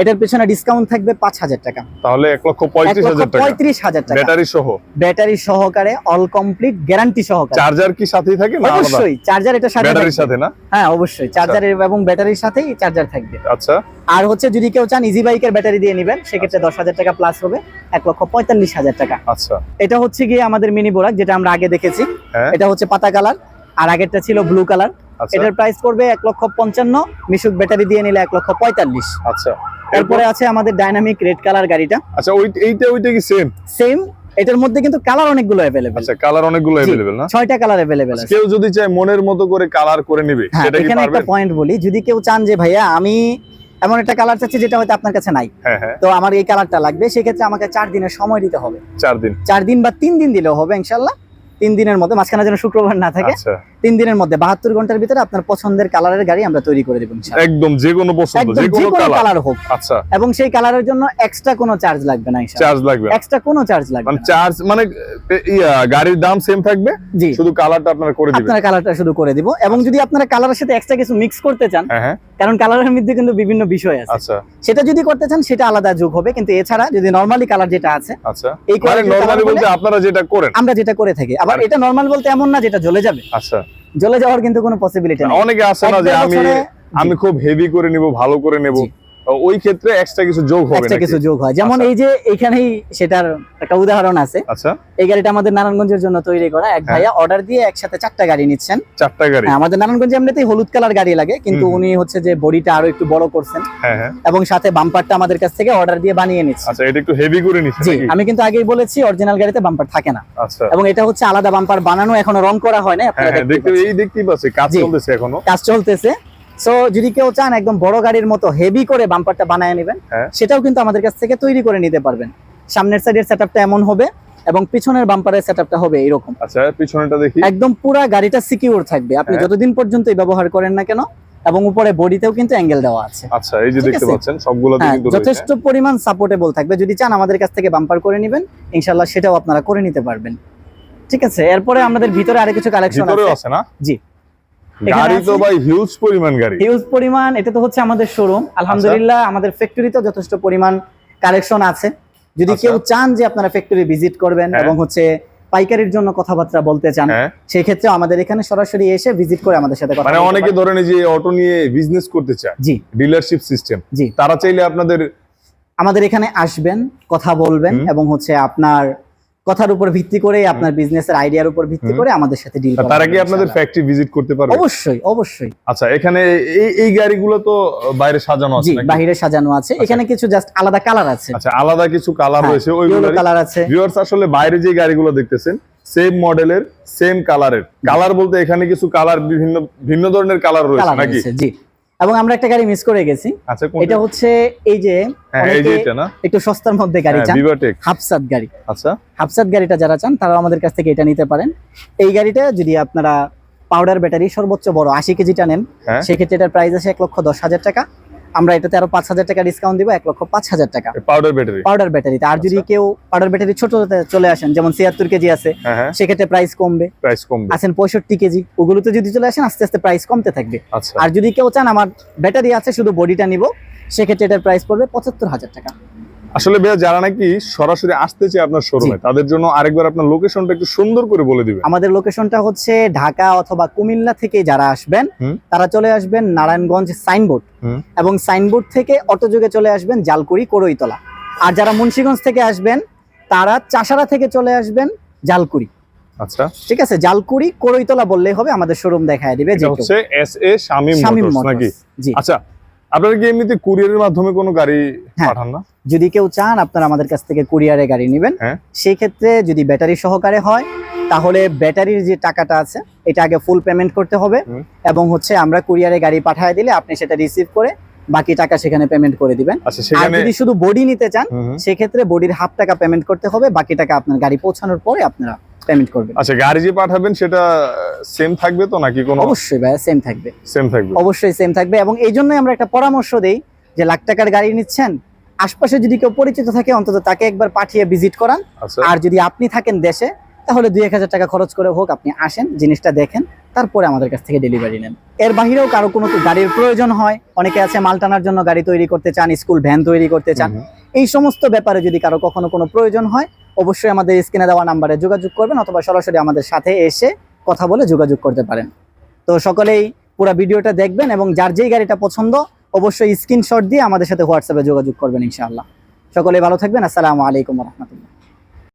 এটার পেছনে ডিসকাউন্ট থাকবে পাঁচ হাজার টাকা। তাহলে এক লক্ষ পঁয়ত্রিশ হাজার টাকা। পঁয়ত্রিশ হাজার টাকা। ব্যাটারি সহ? ব্যাটারি সহকারে অল কমপ্লিট গ্যারান্টি সহকারে। চার্জার কি সাথেই থাকে অবশ্যই চার্জার এটা সাথে ব্যাটারির সাথে না? হ্যাঁ অবশ্যই চার্জার এবং ব্যাটারির সাথেই চার্জার থাকবে। আচ্ছা। আর হচ্ছে যদি কেউ চান ইজি বাইকের ব্যাটারি দিয়ে নেবেন সেক্ষেত্রে দশ হাজার টাকা প্লাস হবে এক লক্ষ পঁয়তাল্লিশ হাজার টাকা। আচ্ছা। এটা হচ্ছে গিয়ে আমাদের মিনি বোরাক যেটা আমরা আগে দেখেছি। হ্যাঁ। এটা হচ্ছে পাতা কালার আর আগেরটা ছিল ব্লু কালার আচ্ছা। এটার প্রাইস পড়বে এক লক্ষ পঞ্চান্ন মিশুক ব্যাটারি দিয়ে নিলে এক লক্ষ পঁয়তাল্লিশ। আচ্ছা। তারপরে আছে আমাদের ডাইনামিক রেড কালার গাড়িটা আচ্ছা ওই এইটা ওইটা কি সেম সেম এটার মধ্যে কিন্তু কালার অনেকগুলো অ্যাভেলেবেল আচ্ছা কালার অনেকগুলো জি। अवेलेबल না ছয়টা কালার অ্যাভেলেবেল আছে কেউ যদি চায় মনের মতো করে কালার করে নিবে হ্যাঁ সেটা কি এখানে একটা পারবে পয়েন্ট বলি যদি কেউ চান যে ভাইয়া আমি এমন একটা কালার চাচ্ছি যেটা হয়তো আপনার কাছে নাই হ্যাঁ হ্যাঁ তো আমার এই কালারটা লাগবে সেক্ষেত্রে আমাকে চার দিনের সময় দিতে হবে চার দিন চার দিন বা তিন দিন দিলেও হবে ইনশাল্লাহ তিন দিনের মধ্যে মাঝখানে যেন শুক্রবার না থাকে আচ্ছা। তিন দিনের মধ্যে বাহাত্তর ঘণ্টার ভিতরে আপনার পছন্দের কালারের গাড়ি আমরা তৈরি করে দেবো একদম যে কোনো পছন্দ যে কালার হোক। আচ্ছা। এবং সেই কালারের জন্য এক্সট্রা কোনো চার্জ লাগবে না চার্জ লাগবে। এক্সট্রা কোনো চার্জ লাগবে মানে চার্জ মানে গাড়ির দাম সেম থাকবে? জি। শুধু কালারটা আপনারা করে দিবেন। আপনারা কালারটা শুধু করে দিব। এবং যদি আপনারা কালারের সাথে এক্সট্রা কিছু মিক্স করতে চান হ্যাঁ হ্যাঁ। কারণ কালারের মধ্যে কিন্তু বিভিন্ন বিষয় আছে। আচ্ছা। সেটা যদি করতে চান সেটা আলাদা যোগ হবে। কিন্তু এছাড়া যদি নরমালি কালার যেটা আছে আচ্ছা। এই মানে quality নরমালি বলতে আপনারা যেটা করেন। আমরা যেটা করে থাকি। আবার এটা নরমাল বলতে এমন না যেটা জ্বলে যাবে। আচ্ছা। জ্বলে যাওয়ার কিন্তু কোনো পসিবিলিটি নেই। অনেকে আছে না যে আমি আমি খুব হেভি করে নিব ভালো করে নেব। ওই ক্ষেত্রে এক্সট্রা কিছু যোগ হবে এক্সট্রা কিছু যোগ হয়। যেমন আচ্ছা। এই যে এখানেই সেটার একটা উদাহরণ আছে। আচ্ছা। এই গাড়িটা আমাদের নারায়ণগঞ্জের জন্য তৈরি করা। এক হ্যাঁ। ভাইয়া অর্ডার দিয়ে একসাথে চারটা গাড়ি নিচ্ছেন। চারটা গাড়ি। হ্যাঁ, আমাদের নারায়ণগঞ্জে এমনিতেই হলুদ কালার গাড়ি লাগে কিন্তু। উনি হচ্ছে যে বডিটা আরও একটু বড় করছেন। হ্যাঁ হ্যাঁ। এবং সাথে বাম্পারটা আমাদের কাছ থেকে অর্ডার দিয়ে বানিয়ে নিচ্ছেন আচ্ছা এটা একটু হেভি করে নিচ্ছে জি আমি কিন্তু আগেই বলেছি অরিজিনাল গাড়িতে বাম্পার থাকে না। আচ্ছা। এবং এটা হচ্ছে আলাদা বাম্পার বানানো এখনও রং করা হয় না আপনারা দেখতে এই দেখতেই পাচ্ছি কাজ চলতেছে এখনও। কাজ চলতেছে। সো যদি কেউ চান একদম বড় গাড়ির মতো হেভি করে বাম্পারটা বানায় নেবেন হ্যাঁ। সেটাও কিন্তু আমাদের কাছ থেকে তৈরি করে নিতে পারবেন। সামনের সাইডের সেটআপটা এমন হবে এবং পিছনের বাম্পারের সেটআপটা হবে এরকম আচ্ছা পিছনেটা দেখি। একদম পুরা গাড়িটা সিকিউর থাকবে। আপনি হ্যাঁ। যতদিন পর্যন্তই ব্যবহার করেন না কেন এবং উপরে বডিতেও কিন্তু অ্যাঙ্গেল দেওয়া আছে। আচ্ছা এই যে দেখতে পাচ্ছেন সবগুলোতে হ্যাঁ কিন্তু যথেষ্ট পরিমাণ সাপোর্টেবল থাকবে। যদি চান আমাদের কাছ থেকে বাম্পার করে নেবেন ইনশাল্লাহ সেটাও আপনারা করে নিতে পারবেন। ঠিক আছে? এরপরে আমাদের ভিতরে আরও কিছু কালেকশন আছে না? জি। গাড়ি তো ভাই হিউজ পরিমাণ গাড়ি। হিউজ পরিমাণ এটা তো হচ্ছে আমাদের শোরুম আলহামদুলিল্লাহ আমাদের ফ্যাক্টরিতে যথেষ্ট পরিমাণ কালেকশন আছে। যদি আচ্ছা। কেউ চান যে আপনারা ফ্যাক্টরি ভিজিট করবেন হ্যাঁ। এবং হচ্ছে পাইকারির জন্য কথাবার্তা বলতে চান হ্যাঁ। সেই ক্ষেত্রে আমাদের এখানে সরাসরি এসে ভিজিট করে আমাদের সাথে কথা মানে অনেকে। ধরেন যে অটো নিয়ে বিজনেস করতে চায় জি। ডিলারশিপ সিস্টেম জি। তারা চাইলে আপনাদের আমাদের এখানে আসবেন কথা বলবেন এবং হচ্ছে আপনার কথার উপর ভিত্তি করে আপনার বিজনেসের আইডিয়ার উপর ভিত্তি করে আমাদের সাথে ডিল তারা কি আপনাদের ফ্যাক্টরি ভিজিট করতে পারবে। অবশ্যই অবশ্যই। আচ্ছা এখানে এই এই গাড়িগুলো তো বাইরে সাজানো আছে নাকি? বাহিরে সাজানো আছে। এখানে কিছু জাস্ট আলাদা কালার আছে। আচ্ছা আলাদা কিছু কালার হ্যাঁ, রয়েছে ওইগুলো কালার আছে। ভিউয়ার্স আসলে বাইরে যে গাড়িগুলো দেখতেছেন সেম মডেলের সেম কালারের কালার বলতে এখানে কিছু কালার বিভিন্ন ভিন্ন ধরনের কালার রয়েছে নাকি? জি। এবং আমরা একটা গাড়ি মিস করে গেছি। আচ্ছা এটা হচ্ছে এই যে হ্যাঁ একটু সস্তার মধ্যে গাড়ি চান। হাফসাদ গাড়ি। আচ্ছা। হাফসাদ গাড়িটা যারা চান তারা আমাদের কাছ থেকে এটা নিতে পারেন। এই গাড়িটা যদি আপনারা পাউডার ব্যাটারি সর্বোচ্চ বড় আশি কেজিটা নেন হ্যাঁ। সেক্ষেত্রে এটার প্রাইস আছে এক লক্ষ দশ হাজার টাকা। আমরা এটাতে আরও পাঁচ হাজার টাকা ডিসকাউন্ট দিব এক লক্ষ পাঁচ হাজার টাকা। পাউডার ব্যাটারি পাউডার ব্যাটারিতে আর যদি আচ্ছা। কেউ পাউডার ব্যাটারি ছোট চলে আসেন যেমন ছিয়াত্তর কেজি আছে হ্যাঁ হ্যাঁ। সেক্ষেত্রে প্রাইস কমবে। প্রাইস কম আছেন পঁয়ষট্টি কেজি ওগুলোতে যদি চলে আসেন আস্তে আস্তে প্রাইস কমতে থাকবে। আচ্ছা। আর যদি কেউ চান আমার ব্যাটারি আছে শুধু বডিটা নিব সেক্ষেত্রে এটার প্রাইস পড়বে পঁচাত্তর হাজার টাকা। আসলে ভাইয়া যারা নাকি সরাসরি আসতে চায় আপনার শোরুমে তাদের জন্য আরেকবার আপনার লোকেশনটা একটু সুন্দর করে বলে দিবেন। আমাদের লোকেশনটা হচ্ছে ঢাকা অথবা কুমিল্লা থেকে যারা আসবেন তারা চলে আসবেন নারায়ণগঞ্জ সাইনবোর্ড এবং সাইনবোর্ড থেকে অটো যোগে চলে আসবেন জালকুড়ি করইতলা আর যারা মুন্সিগঞ্জ থেকে আসবেন তারা চাষারা থেকে চলে আসবেন জালকুড়ি। আচ্ছা। ঠিক আছে? জালকুড়ি করইতলা বললেই হবে আমাদের শোরুম দেখায় দিবে যে হচ্ছে এস এ শামিম মোটরস নাকি? জি। আচ্ছা আপনারা কি এমনিতে কুরিয়ারের মাধ্যমে কোনো গাড়ি হ্যাঁ। পাঠান না যদি কেউ চান আপনারা আমাদের কাছ থেকে কুরিয়ারে গাড়ি নেবেন হ্যাঁ। সেই ক্ষেত্রে যদি ব্যাটারি সহকারে হয় তাহলে ব্যাটারির যে টাকাটা আছে এটা আগে ফুল পেমেন্ট করতে হবে এবং হচ্ছে আমরা কুরিয়ারে গাড়ি পাঠিয়ে দিলে আপনি সেটা রিসিভ করে বাকি টাকা সেখানে পেমেন্ট করে দিবেন আচ্ছা আর যদি শুধু বডি নিতে চান। সেক্ষেত্রে বডির হাফ টাকা পেমেন্ট করতে হবে বাকি টাকা আপনার গাড়ি পৌঁছানোর পরে আপনারা পেমেন্ট করবেন। আচ্ছা গাড়ি যে পাঠাবেন সেটা সেম থাকবে তো নাকি কোনো? অবশ্যই ভাইয়া সেম থাকবে। সেম থাকবে। অবশ্যই সেম থাকবে এবং এই জন্যই আমরা একটা পরামর্শ দেই যে লাখ টাকার গাড়ি নিচ্ছেন আশপাশে যদি কেউ পরিচিত থাকে অন্তত তাকে একবার পাঠিয়ে ভিজিট করান। আচ্ছা। আর যদি আপনি থাকেন দেশে তাহলে দুই এক হাজার টাকা খরচ করে হোক আপনি আসেন জিনিসটা দেখেন তারপরে আমাদের কাছ থেকে ডেলিভারি নেন। এর বাহিরেও কারও কোনো গাড়ির প্রয়োজন হয় অনেকে আছে মাল টানার জন্য গাড়ি তৈরি করতে চান স্কুল ভ্যান তৈরি করতে চান। এই সমস্ত ব্যাপারে যদি কারও কখনো কোনো প্রয়োজন হয়, অবশ্যই আমাদের স্ক্রিনে দেওয়া নাম্বারে যোগাযোগ করবেন অথবা সরাসরি আমাদের সাথে এসে কথা বলে যোগাযোগ করতে পারেন। তো সকলেই পুরো ভিডিওটা দেখবেন এবং যার যেই গাড়িটা পছন্দ, অবশ্যই স্ক্রিনশট দিয়ে আমাদের সাথে হোয়াটসঅ্যাপে যোগাযোগ করবেন ইনশাআল্লাহ। সকলেই ভালো থাকবেন। আসসালামু আলাইকুম রহমতুল্লাহ।